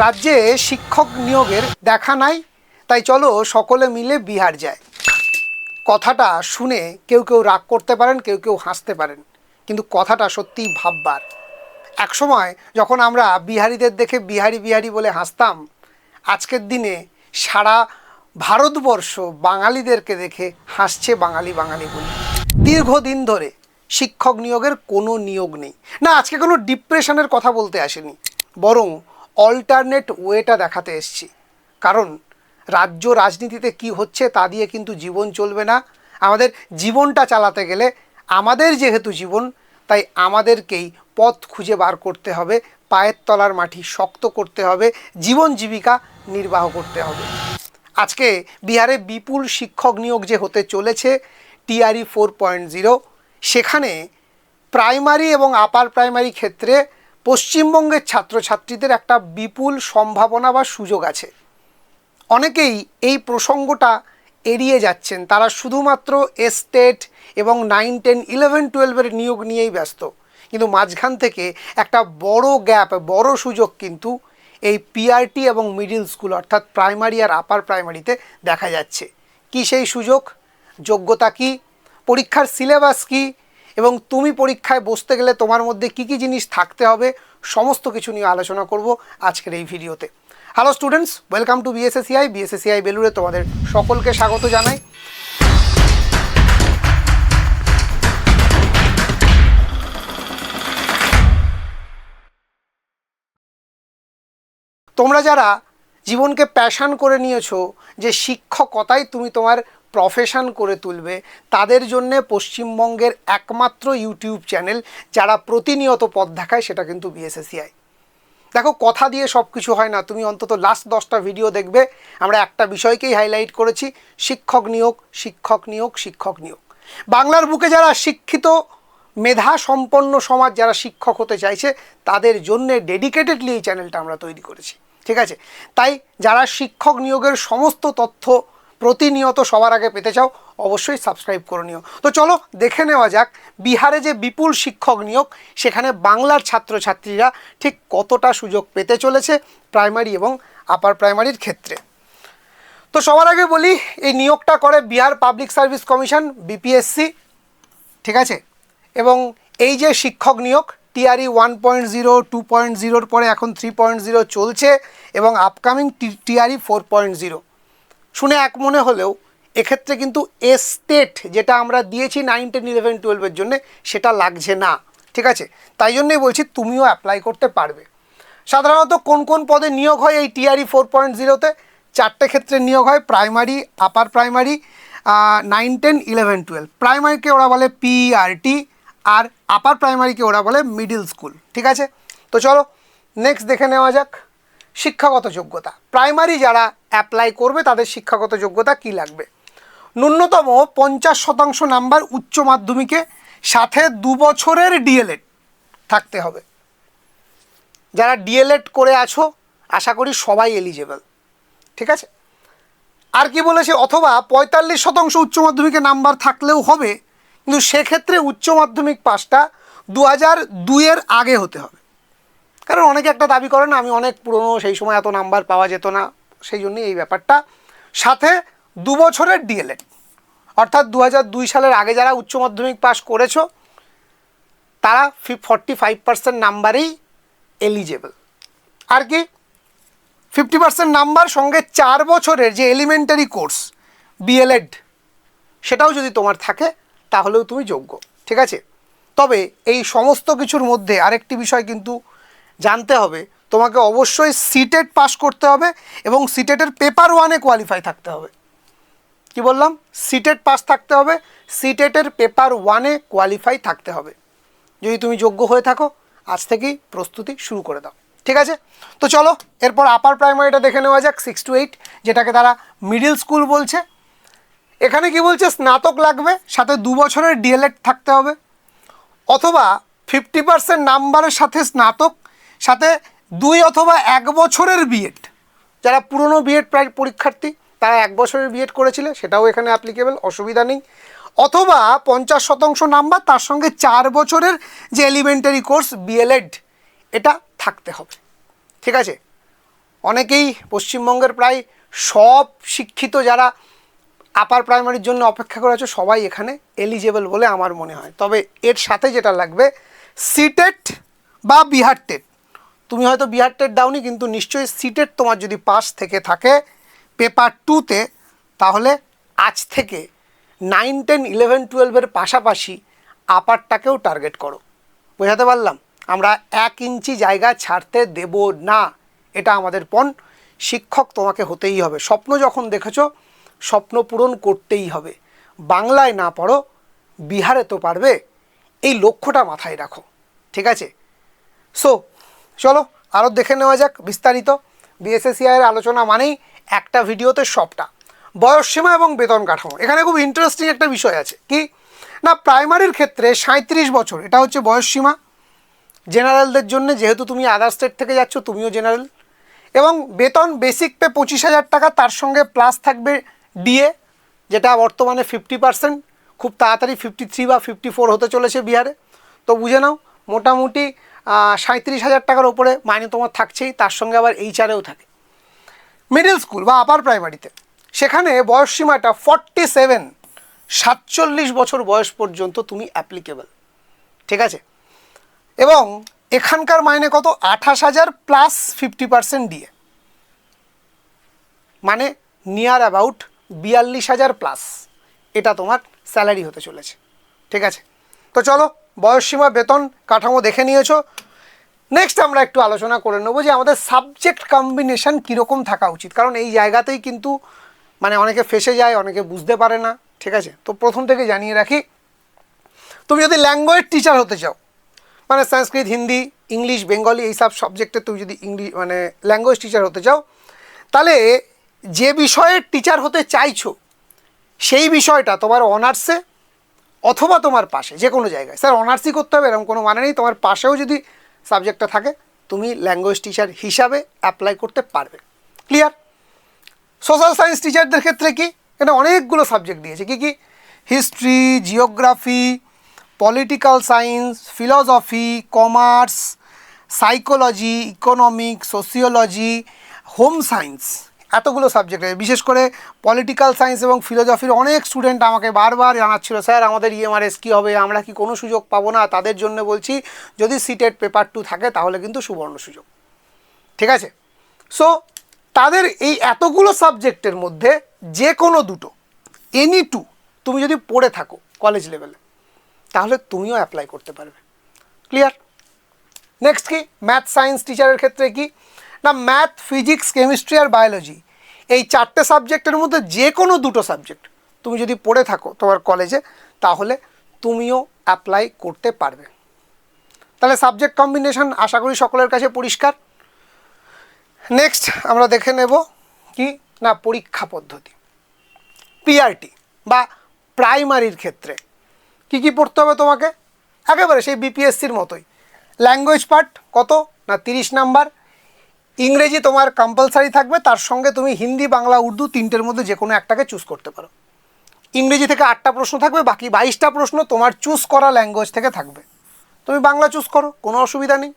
রাজ্যে শিক্ষক নিয়োগের দেখা নাই, তাই চলো সকলে মিলে বিহার যায় কথাটা শুনে কেউ কেউ রাগ করতে পারেন, কেউ কেউ হাসতে পারেন, কিন্তু কথাটা সত্যিই ভাববার। একসময় যখন আমরা বিহারিদের দেখে বিহারি বিহারি বলে হাসতাম, আজকের দিনে সারা ভারতবর্ষ বাঙালিদেরকে দেখে হাসছে বাঙালি বাঙালি বলে। দীর্ঘদিন ধরে শিক্ষক নিয়োগের কোনো নিয়োগ নেই। না, আজকে কোনো ডিপ্রেশনের কথা বলতে আসেনি, বরং অল্টারনেট ওয়েটা দেখাতে এসছি। কারণ রাজ্য রাজনীতিতে কি হচ্ছে তা দিয়ে কিন্তু জীবন চলবে না। আমাদের জীবনটা চালাতে গেলে আমাদের যেহেতু জীবন, তাই আমাদেরকেই পথ খুঁজে বার করতে হবে, পায়ের তলার মাটি শক্ত করতে হবে, জীবন জীবিকা নির্বাহ করতে হবে। আজকে বিহারে বিপুল শিক্ষক নিয়োগ যে হতে চলেছে, টিআরই ফোর পয়েন্ট জিরো সেখানে প্রাইমারি এবং আপার প্রাইমারি ক্ষেত্রে পশ্চিমবঙ্গের ছাত্রছাত্রীদের একটা বিপুল সম্ভাবনা বা সুযোগ আছে। অনেকেই এই প্রসঙ্গটা এড়িয়ে যাচ্ছেন। তারা শুধুমাত্র এস্টেট এবং নাইন টেন ইলেভেন টুয়েলভের নিয়োগ নিয়েই ব্যস্ত। কিন্তু মাঝখান থেকে একটা বড় গ্যাপ বড় সুযোগ কিন্তু এই পিআরটি এবং মিডিল স্কুল অর্থাৎ প্রাইমারি আর আপার প্রাইমারিতে দেখা যাচ্ছে। কি সেই সুযোগ? যোগ্যতা কি? পরীক্ষার সিলেবাস কি? এবং তুমি পরীক্ষায় বসতে গেলে তোমার মধ্যে কি কি জিনিস থাকতে হবে, সমস্ত কিছু নিয়ে আলোচনা করব আজকের এই ভিডিওতে। Hello students welcome to BSACI BSACI বেলুড়ে তোমাদের সকলকে স্বাগত জানাই। তোমরা যারা জীবনকে প্যাশান করে নিয়েছো, যে শিক্ষকতাই তুমি তোমার প্রফেশন করে তুলবে, তাদের জন্যে পশ্চিমবঙ্গের একমাত্র ইউটিউব চ্যানেল যারা প্রতিনিয়ত পথ দেখায় সেটা কিন্তু বিএসএসিআই দেখো, কথা দিয়ে সব কিছু হয় না। তুমি অন্তত লাস্ট দশটা ভিডিও দেখবে। আমরা একটা বিষয়কেই হাইলাইট করেছি, শিক্ষক নিয়োগ শিক্ষক নিয়োগ শিক্ষক নিয়োগ। বাংলার বুকে যারা শিক্ষিত, মেধা সম্পন্ন সমাজ যারা শিক্ষক হতে চাইছে, তাদের জন্যে ডেডিকেটেডলি এই চ্যানেলটা আমরা তৈরি করেছি। ঠিক আছে? তাই যারা শিক্ষক নিয়োগের সমস্ত তথ্য প্রতিনিয়ত সবার আগে পেতে চাও, অবশ্যই সাবস্ক্রাইব করে নিও। তো চলো দেখে নেওয়া যাক বিহারে যে বিপুল শিক্ষক নিয়োগ, সেখানে বাংলার ছাত্রছাত্রীরা ঠিক কতটা সুযোগ পেতে চলেছে প্রাইমারি এবং আপার প্রাইমারির ক্ষেত্রে। তো সবার আগে বলি, এই নিয়োগটা করে Bihar public service commission, BPSC, ঠিক আছে? এবং এই যে শিক্ষক নিয়োগ, TRE one point zero, two point জিরোর পরে এখন থ্রি পয়েন্ট জিরো চলছে এবং upcoming TRE four point zero. শুনে এক মনে হলেও এক্ষেত্রে কিন্তু এস্টেট যেটা আমরা দিয়েছি নাইন টেন ইলেভেন টুয়েলভের জন্য সেটা লাগছে না, ঠিক আছে? তাই জন্যই বলছি তুমিও অ্যাপ্লাই করতে পারবে। সাধারণত কোন কোন পদে নিয়োগ হয় এই টিআরই ফোর পয়েন্ট জিরোতে চারটে ক্ষেত্রে নিয়োগ হয় primary upper primary nine ten eleven, twelve. প্রাইমারিকে ওরা বলে পিআরটি আর আপার প্রাইমারিকে ওরা বলে মিডিল স্কুল ঠিক আছে? তো চলো নেক্সট দেখে নেওয়া যাক শিক্ষাগত যোগ্যতা। প্রাইমারি যারা অ্যাপ্লাই করবে, তাদের শিক্ষাগত যোগ্যতা কি লাগবে? ন্যূনতম পঞ্চাশ শতাংশ নাম্বার উচ্চ মাধ্যমিকে সাথে দু বছরের ডিএলএড থাকতে হবে। যারা ডিএলএড করে আছো, আশা করি সবাই এলিজেবল ঠিক আছে? আর কি বলেছে? অথবা পঁয়তাল্লিশ শতাংশ উচ্চ মাধ্যমিকে নাম্বার থাকলেও হবে, কিন্তু সেক্ষেত্রে উচ্চ মাধ্যমিক পাসটা দু হাজার দুইয়ের আগে হতে হবে। কারণ অনেকে একটা দাবি করে না, আমি অনেক পুরনো, সেই সময় এত নাম্বার পাওয়া যেত না। সেই জন্যই এই ব্যাপারটা। সাথে দু বছরের ডিএলএড অর্থাৎ দু হাজার দুই সালের আগে যারা উচ্চ মাধ্যমিক পাস করেছ, তারা ফর্টি ফাইভ পার্সেন্ট নাম্বারেই এলিজেবল আর কি? ফিফটি পার্সেন্ট নাম্বার সঙ্গে চার বছরের যে এলিমেন্টারি কোর্স বিএলএড সেটাও যদি তোমার থাকে, তাহলেও তুমি যোগ্য। ঠিক আছে? তবে এই সমস্ত কিছুর মধ্যে আরেকটি বিষয় কিন্তু জানতে হবে। তোমাকে অবশ্যই সিটেট পাস করতে হবে এবং সিটেটের পেপার ওয়ানে কোয়ালিফাই থাকতে হবে। কি বললাম? সিটেট পাস থাকতে হবে সিটেটের পেপার ওয়ানে কোয়ালিফাই থাকতে হবে। যদি তুমি যোগ্য হয়ে থাকো, আজ থেকেই প্রস্তুতি শুরু করে দাও। ঠিক আছে? তো চলো, এরপর আপার প্রাইমারিটা দেখে নেওয়া যাক সিক্স টু এইট যেটাকে তারা মিডিল স্কুল বলছে। এখানে কি বলছে? স্নাতক লাগবে, সাথে দু বছরের ডিএলএড থাকতে হবে। অথবা ফিফটি পার্সেন্ট নাম্বারের সাথে স্নাতক, সাথে দুই অথবা এক বছরের বিএড যারা পুরনো বিএড প্রায় পরীক্ষার্থী, তারা এক বছরের বিএড করেছিল, সেটাও এখানে অ্যাপ্লিকেবল অসুবিধা নেই। অথবা পঞ্চাশ শতাংশ নাম্বার, তার সঙ্গে চার বছরের যে এলিমেন্টারি কোর্স বিএলএড এটা থাকতে হবে। ঠিক আছে? অনেকেই পশ্চিমবঙ্গের প্রায় সব শিক্ষিত যারা আপার প্রাইমারির জন্য অপেক্ষা করে আছো, সবাই এখানে এলিজেবল বলে আমার মনে হয়। তবে এর সাথে যেটা লাগবে সিটেট বা বিহার টেট তুমি হয়তো বিহার টেট দাওনি, কিন্তু নিশ্চয়ই সিটেট তোমার যদি পাস থেকে থাকে পেপার টুতে তাহলে আজ থেকে নাইন টেন ইলেভেন টুয়েলভের পাশাপাশি আপারটাকেও টার্গেট করো। বোঝাতে পারলাম? আমরা এক ইঞ্চি জায়গা ছাড়তে দেব না। এটা আমাদের পণ। শিক্ষক তোমাকে হতেই হবে। স্বপ্ন যখন দেখেছ, স্বপ্ন পূরণ করতেই হবে। বাংলায় না পড়ো, বিহারে তো পারবে। এই লক্ষ্যটা মাথায় রাখো। ঠিক আছে? সো চলো আরও দেখে নেওয়া যাক বিস্তারিত। বিএসএসিআইয়ের আলোচনা মানেই একটা ভিডিওতে সবটা। বয়সসীমা এবং বেতন কাঠামো। এখানে খুব ইন্টারেস্টিং একটা বিষয় আছে। কি? না প্রাইমারির ক্ষেত্রে সাঁত্রিশ বছর, এটা হচ্ছে বয়সসীমা জেনারেলদের জন্য যেহেতু তুমি আদার স্টেট থেকে যাচ্ছ, তুমিও জেনারেল এবং বেতন বেসিক পে পঁচিশ হাজার টাকা, তার সঙ্গে প্লাস থাকবে ডিএ যেটা বর্তমানে ফিফটি পার্সেন্ট খুব তাড়াতাড়ি ফিফটি থ্রি বা ফিফটি ফোর হতে চলেছে বিহারে। তো বুঝে নাও, মোটামুটি সাঁত্রিশ হাজার টাকার ওপরে মাইনে তোমার থাকছেই, তার সঙ্গে আবার এইচআরেও থাকে। মিডল স্কুল বা আপার প্রাইমারিতে সেখানে বয়স সীমাটা ফর্টি সেভেন সাতচল্লিশ বছর বয়স পর্যন্ত তুমি অ্যাপ্লিকেবল ঠিক আছে? এবং এখানকার মাইনে কত? আঠাশ হাজার প্লাস ফিফটি পার্সেন্ট দিয়ে মানে নিয়ার অ্যাবাউট বিয়াল্লিশ হাজার প্লাস এটা তোমার স্যালারি হতে চলেছে। ঠিক আছে? তো চলো বয়সসীমা, বেতন কাঠামো দেখে নিয়েছো। নেক্সট আমরা একটু আলোচনা করে নেব যে আমাদের সাবজেক্ট কম্বিনেশান কীরকম থাকা উচিত। কারণ এই জায়গাতেই কিন্তু মানে অনেকে ফেসে যায়, অনেকে বুঝতে পারে না, ঠিক আছে? তো প্রথম থেকে জানিয়ে রাখি, তুমি যদি ল্যাঙ্গুয়েজ টিচার হতে চাও মানে সংস্কৃত, হিন্দি, ইংলিশ, বেঙ্গলি এইসব সাবজেক্টে তুমি যদি ইংলিশ মানে ল্যাঙ্গুয়েজ টিচার হতে চাও, তাহলে যে বিষয়ে টিচার হতে চাইছো, সেই বিষয়টা তোমার অনার্সে অথবা তোমার পাশে, যে কোনো জায়গায়। স্যার, অনার্সই করতে হবে, এরকম কোনো মানে নেই। তোমার পাশেও যদি সাবজেক্টটা থাকে, তুমি ল্যাঙ্গুয়েজ টিচার হিসাবে অ্যাপ্লাই করতে পারবে। ক্লিয়ার? সোশ্যাল সায়েন্স টিচারদের ক্ষেত্রে কি? এটা অনেকগুলো সাবজেক্ট দিয়েছে। কি কি? History, geography, political science, philosophy, commerce, psychology, economic, sociology, home science. এতগুলো সাবজেক্ট বিশেষ করে পলিটিক্যাল সায়েন্স এবং ফিলোজফির অনেক স্টুডেন্ট আমাকে বারবার জানাচ্ছিল, স্যার, আমাদের ইএমআরএস কী হবে? আমরা কি কোনো সুযোগ পাবো না? তাদের জন্য বলছি, যদি সিটেড পেপার টু থাকে, তাহলে কিন্তু সুবর্ণ সুযোগ। ঠিক আছে? সো তাদের এই এতগুলো সাবজেক্টের মধ্যে যে কোনো দুটো এনি টু তুমি যদি পড়ে থাকো কলেজ লেভেলে তাহলে তুমিও অ্যাপ্লাই করতে পারবে। ক্লিয়ার নেক্সট কি? ম্যাথ সায়েন্স টিচারের ক্ষেত্রে কি? না ম্যাথ ফিজিক্স কেমিস্ট্রি আর বায়োলজি এই চারটে সাবজেক্টের মধ্যে যে কোনো দুটো সাবজেক্ট তুমি যদি পড়ে থাকো তোমার কলেজে তাহলে তুমিও অ্যাপ্লাই করতে পারবে। তাহলে সাবজেক্ট কম্বিনেশন আশা করি সকলের কাছে পরিষ্কার। নেক্সট আমরা দেখে নেব কি? না, পরীক্ষা পদ্ধতি। পিআরটি বা প্রাইমারির ক্ষেত্রে কি কি পড়তে হবে তোমাকে? একেবারে সেই বিপিএসসির মতোই। ল্যাঙ্গুয়েজ পার্ট কত? না, তিরিশ নাম্বার? ইংরেজি তোমার কম্পালসারি থাকবে, তার সঙ্গে তুমি হিন্দি, বাংলা, উর্দু তিনটের মধ্যে যে কোনো একটাকে চুজ করতে পারো। ইংরেজি থেকে আটটা প্রশ্ন থাকবে, বাকি বাইশটা প্রশ্ন তোমার চুজ করা ল্যাঙ্গুয়েজ থেকে থাকবে। তুমি বাংলা চুজ করো, কোনো অসুবিধা নেই।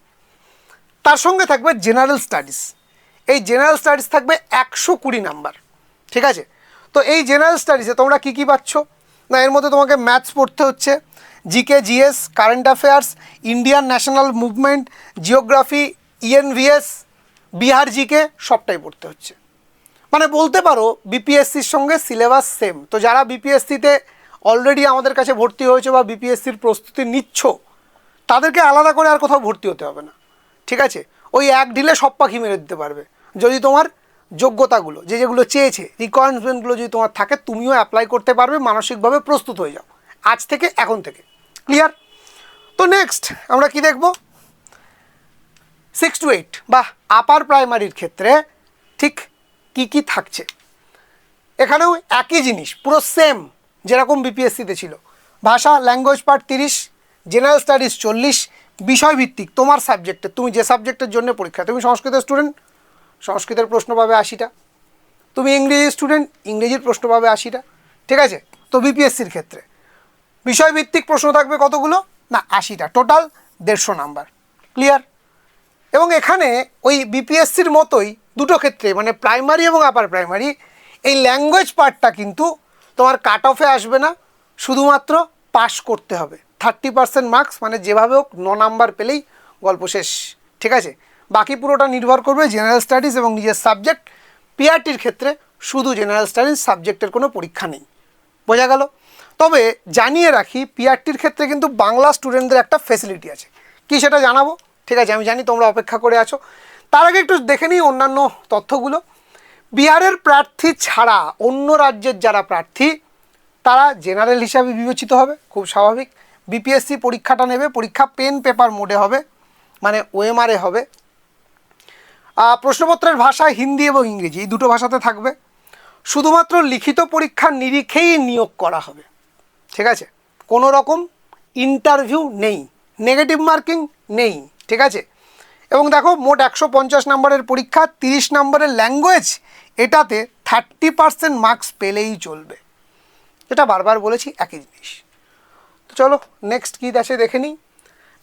তার সঙ্গে থাকবে জেনারেল স্টাডিজ এই জেনারেল স্টাডিজ থাকবে একশো কুড়ি নাম্বার। ঠিক আছে? তো এই জেনারেল স্টাডিজে তোমরা কী কী পাচ্ছ? না, এর মধ্যে তোমাকে ম্যাথস পড়তে হচ্ছে GK GS current affairs Indian national movement geography ENVS Bihar GK সবটাই পড়তে হচ্ছে। মানে বলতে পারো বিপিএসসির সঙ্গে সিলেবাস সেম তো যারা বিপিএসসিতে অলরেডি আমাদের কাছে ভর্তি হয়েছে বা বিপিএসসির প্রস্তুতি নিচ্ছ, তাদেরকে আলাদা করে আর কোথাও ভর্তি হতে হবে না। ঠিক আছে? ওই এক ঢিলে সব পাখি মেরে দিতে পারবে। যদি তোমার যোগ্যতাগুলো, যে যেগুলো চেয়েছে রিকোয়ারমেন্টগুলো যদি তোমার থাকে, তুমিও অ্যাপ্লাই করতে পারবে, মানসিকভাবে প্রস্তুত হয়ে যাও। আজ থেকে এখন থেকে। ক্লিয়ার তো নেক্সট আমরা কি দেখব? সিক্স টু এইট বা আপার প্রাইমারির ক্ষেত্রে ঠিক কি কি থাকছে? এখানেও একই জিনিস, পুরো সেম যেরকম বিপিএসসিতে ছিল। ভাষা ল্যাঙ্গুয়েজ পার্ট তিরিশ জেনারেল স্টাডিজ চল্লিশ, বিষয়ভিত্তিক, তোমার সাবজেক্টে তুমি যে সাবজেক্টের জন্য পরীক্ষা, তুমি সংস্কৃতের স্টুডেন্ট সংস্কৃতের প্রশ্ন পাবে আশিটা। তুমি ইংরেজি স্টুডেন্ট ইংরেজির প্রশ্ন পাবে আশিটা, ঠিক আছে? তো বিপিএসসির ক্ষেত্রে। বিষয়ভিত্তিক প্রশ্ন থাকবে কতগুলো? না, আশিটা টোটাল দেড়শো নাম্বার ক্লিয়ার এবং এখানে ওই বিপিএসসির মতোই দুটো ক্ষেত্রে মানে প্রাইমারি এবং আপার প্রাইমারি এই ল্যাঙ্গুয়েজ পার্টটা কিন্তু তোমার কাট অফে আসবে না, শুধুমাত্র পাশ করতে হবে। থার্টি পার্সেন্ট মার্কস মানে যেভাবে হোক ন নাম্বার পেলেই গল্প শেষ, ঠিক আছে? বাকি পুরোটা নির্ভর করবে জেনারেল স্টাডিজ এবং নিজের সাবজেক্ট পিআরটির ক্ষেত্রে শুধু জেনারেল স্টাডিজ সাবজেক্টের কোনো পরীক্ষা নেই। বোঝা গেল? তবে জানিয়ে রাখি পিআরটির ক্ষেত্রে কিন্তু বাংলা স্টুডেন্টদের একটা ফেসিলিটি আছে। কি সেটা জানাব? ঠিক আছে, আমি জানি তোমরা অপেক্ষা করে আছো। তার আগে একটু দেখে নিই অন্যান্য তথ্যগুলো। বিহারের প্রার্থী ছাড়া অন্য রাজ্যের যারা প্রার্থী, তারা জেনারেল হিসাবে বিবেচিত হবে, খুব স্বাভাবিক। বিপিএসসি পরীক্ষাটা নেবে, পরীক্ষা পেন পেপার মোডে হবে মানে ওএমআরএ হবে। প্রশ্নপত্রের ভাষা হিন্দি এবং ইংরেজি, এই দুটো ভাষাতে থাকবে। শুধুমাত্র লিখিত পরীক্ষার নিরিখেই নিয়োগ করা হবে। ঠিক আছে? কোনো রকম ইন্টারভিউ নেই। নেগেটিভ মার্কিং নেই। ঠিক আছে? এবং দেখো, মোট একশো পঞ্চাশ নম্বরের পরীক্ষা, তিরিশ নম্বরের ল্যাঙ্গুয়েজ এটাতে থার্টি পার্সেন্ট মার্কস পেলেই চলবে। এটা বারবার বলেছি, একই জিনিস। তো চলো নেক্সট কী আছে দেখে নিই।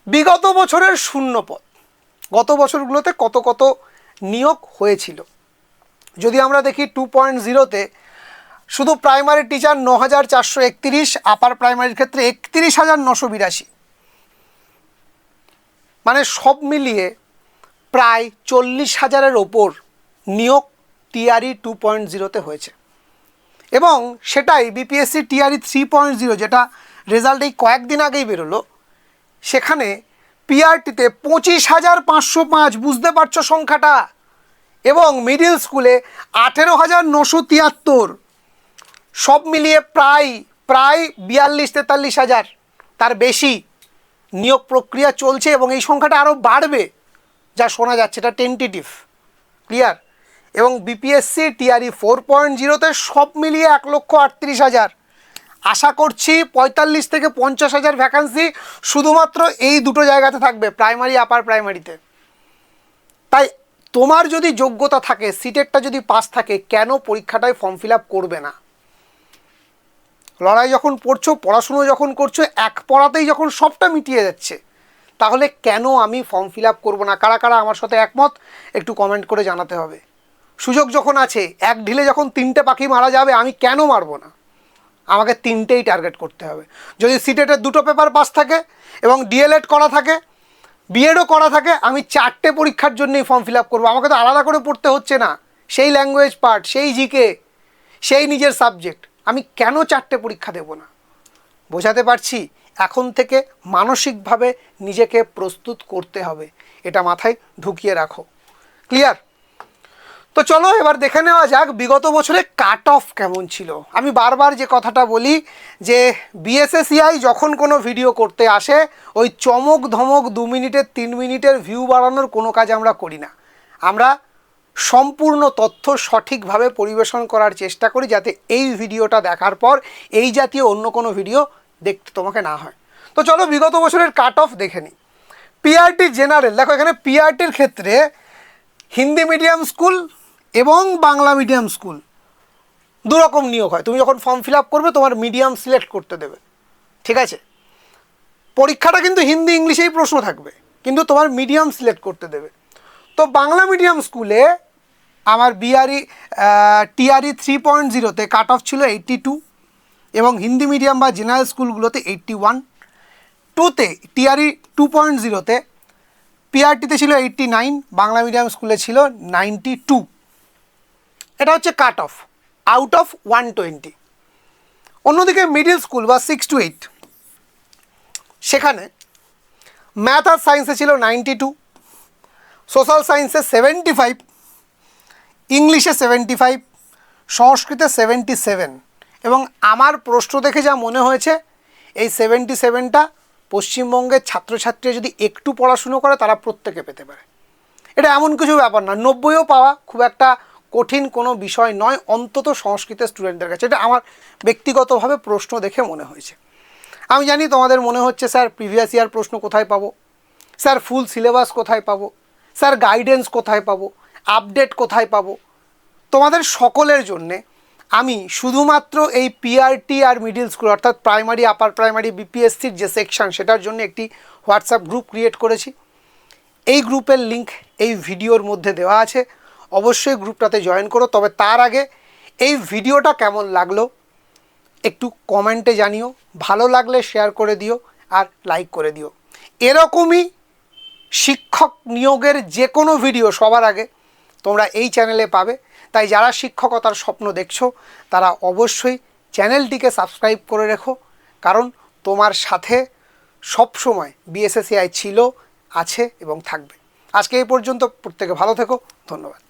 বিগত বছরের শূন্য পদ গত বছরগুলোতে কত কত নিয়োগ হয়েছিল? যদি আমরা দেখি টু পয়েন্ট জিরোতে শুধু প্রাইমারি টিচার ন হাজার চারশো একত্রিশ আপার প্রাইমারির ক্ষেত্রে একত্রিশ হাজার নশো বিরাশি। মানে সব মিলিয়ে প্রায় চল্লিশ হাজারের ওপর নিয়োগ টিআরই টু পয়েন্ট জিরোতে হয়েছে। এবং সেটাই BPSC TRE three point zero যেটা রেজাল্ট এই কয়েকদিন আগেই বেরোলো, সেখানে পিআরটিতে পঁচিশ হাজার পাঁচশো পাঁচ, বুঝতে পারছ সংখ্যাটা? এবং মিডিল স্কুলে আঠেরো হাজার নশো তিয়াত্তর, সব মিলিয়ে প্রায় প্রায় বিয়াল্লিশ তেতাল্লিশ হাজার, তার বেশি। নিয়োগ প্রক্রিয়া চলছে এবং এই সংখ্যাটা আরও বাড়বে, যা শোনা যাচ্ছে, এটা টেন্টেটিভ ক্লিয়ার এবং বিপিএসসি টিআরই ফোর পয়েন্ট জিরোতে সব মিলিয়ে এক লক্ষ আটত্রিশ হাজার। আশা করছি পঁয়তাল্লিশ থেকে পঞ্চাশ হাজার ভ্যাকান্সি শুধুমাত্র এই দুটো জায়গাতে থাকবে প্রাইমারি আপার প্রাইমারিতে তাই তোমার যদি যোগ্যতা থাকে সিটেটটা যদি পাস থাকে, কেন পরীক্ষাটায় ফর্ম ফিল করবে না? লড়াই যখন পড়ছো পড়াশুনো যখন করছ, এক পড়াতেই যখন সবটা মিটিয়ে যাচ্ছে, তাহলে কেন আমি ফর্ম ফিল আপ করব না? কারা কারা আমার সাথে একমত? একটু কমেন্ট করে জানাতে হবে। সুযোগ যখন আছে, এক ঢিলে যখন তিনটে পাখি মারা যাবে, আমি কেন মারবো না? আমাকে তিনটেই টার্গেট করতে হবে। যদি সিটেটের দুটো পেপার পাস থাকে এবং ডিএলএড করা থাকে বিএডও করা থাকে, আমি চারটে পরীক্ষার জন্যই ফর্ম ফিল আপ করব। আমাকে তো আলাদা করে পড়তে হচ্ছে না। সেই ল্যাঙ্গুয়েজ পার্ট সেই জিকে সেই নিজের সাবজেক্ট আমি কেন চারটে পরীক্ষা দেব না? বোঝাতে পারছি এখন থেকে মানসিকভাবে নিজেকে প্রস্তুত করতে হবে। এটা মাথায় ঢুকিয়ে রাখো। ক্লিয়ার তো চলো এবার দেখে নেওয়া যাক বিগত বছরে কাট অফ কেমন ছিল। আমি বারবার যে কথাটা বলি যে বিএসএসিআই যখন কোনো ভিডিও করতে আসে, ওই চমক ধমক দু মিনিটের, তিন মিনিটের ভিউ বাড়ানোর কোনো কাজ আমরা করি না। আমরা সম্পূর্ণ তথ্য সঠিকভাবে পরিবেশন করার চেষ্টা করি যাতে এই ভিডিওটা দেখার পর এই জাতীয় অন্য কোনো ভিডিও দেখতে তোমাকে না হয়। তো চলো বিগত বছরের কাট অফ দেখে নিই। পিআরটি জেনারেল দেখো এখানে পিআরটির ক্ষেত্রে হিন্দি মিডিয়াম স্কুল এবং বাংলা মিডিয়াম স্কুল দু রকম নিয়োগ হয়। তুমি যখন ফর্ম ফিল আপ করবে, তোমার মিডিয়াম সিলেক্ট করতে দেবে। ঠিক আছে? পরীক্ষাটা কিন্তু হিন্দি, ইংলিশেই প্রশ্ন থাকবে, কিন্তু তোমার মিডিয়াম সিলেক্ট করতে দেবে। তো বাংলা মিডিয়াম স্কুলে আমার বিআরই টিআরই থ্রি পয়েন্ট জিরোতে কাট অফ ছিল এইট্টি টু এবং হিন্দি মিডিয়াম বা জেনারেল স্কুলগুলোতে এইট্টি ওয়ান টুতে টিআরই টু পয়েন্ট জিরোতে পিআরটিতে ছিল এইট্টি নাইন বাংলা মিডিয়াম স্কুলে ছিল নাইনটি টু এটা হচ্ছে cut off out of one twenty অন্যদিকে মিডিল স্কুল বা সিক্স টু এইট সেখানে ম্যাথ আর সায়েন্সে ছিল নাইনটি টু সোশ্যাল সায়েন্সে সেভেন্টি ফাইভ ইংলিশে সেভেন্টি ফাইভ সংস্কৃতে সেভেন্টি সেভেন এবং আমার প্রশ্ন দেখে যা মনে হয়েছে, এই সেভেন্টি সেভেনটা পশ্চিমবঙ্গের ছাত্রছাত্রীরা যদি একটু পড়াশুনো করে, তারা প্রত্যেকে পেতে পারে। এটা এমন কিছু ব্যাপার না, নব্বইও পাওয়া খুব একটা কঠিন কোনো বিষয় নয়, অন্তত সংস্কৃতের স্টুডেন্টদের কাছে। এটা আমার ব্যক্তিগতভাবে প্রশ্ন দেখে মনে হয়েছে। আমি জানি তোমাদের মনে হচ্ছে, স্যার প্রিভিয়াস ইয়ার প্রশ্ন কোথায় পাবো? স্যার ফুল সিলেবাস কোথায় পাবো? স্যার গাইডেন্স কোথায় পাবো? আপডেট কোথায় পাবো? তোমাদের সকলের জন্যে আমি শুধুমাত্র এই পিআরটি আর মিডিল স্কুল অর্থাৎ প্রাইমারি আপার প্রাইমারি বিপিএসসির যে সেকশন সেটার জন্য একটি হোয়াটসঅ্যাপ গ্রুপ ক্রিয়েট করেছি। এই গ্রুপের লিংক এই ভিডিওর মধ্যে দেওয়া আছে। অবশ্যই গ্রুপটাতে জয়েন করো। তবে তার আগে এই ভিডিওটা কেমন লাগল একটু কমেন্টে জানিও। ভালো লাগলে শেয়ার করে দিও আর লাইক করে দিও। এরকমই শিক্ষক নিয়োগের যে কোনো ভিডিও সবার আগে তোমরা এই চ্যানেলে পাবে। তাই যারা শিক্ষকতার স্বপ্ন দেখছ, তারা অবশ্যই চ্যানেলটিকে সাবস্ক্রাইব করে রেখো। কারণ তোমার সাথে সবসময় বিএসএসিআই ছিল, আছে এবং থাকবে। আজকে এই পর্যন্ত প্রত্যেকে ভালো থেকো, ধন্যবাদ।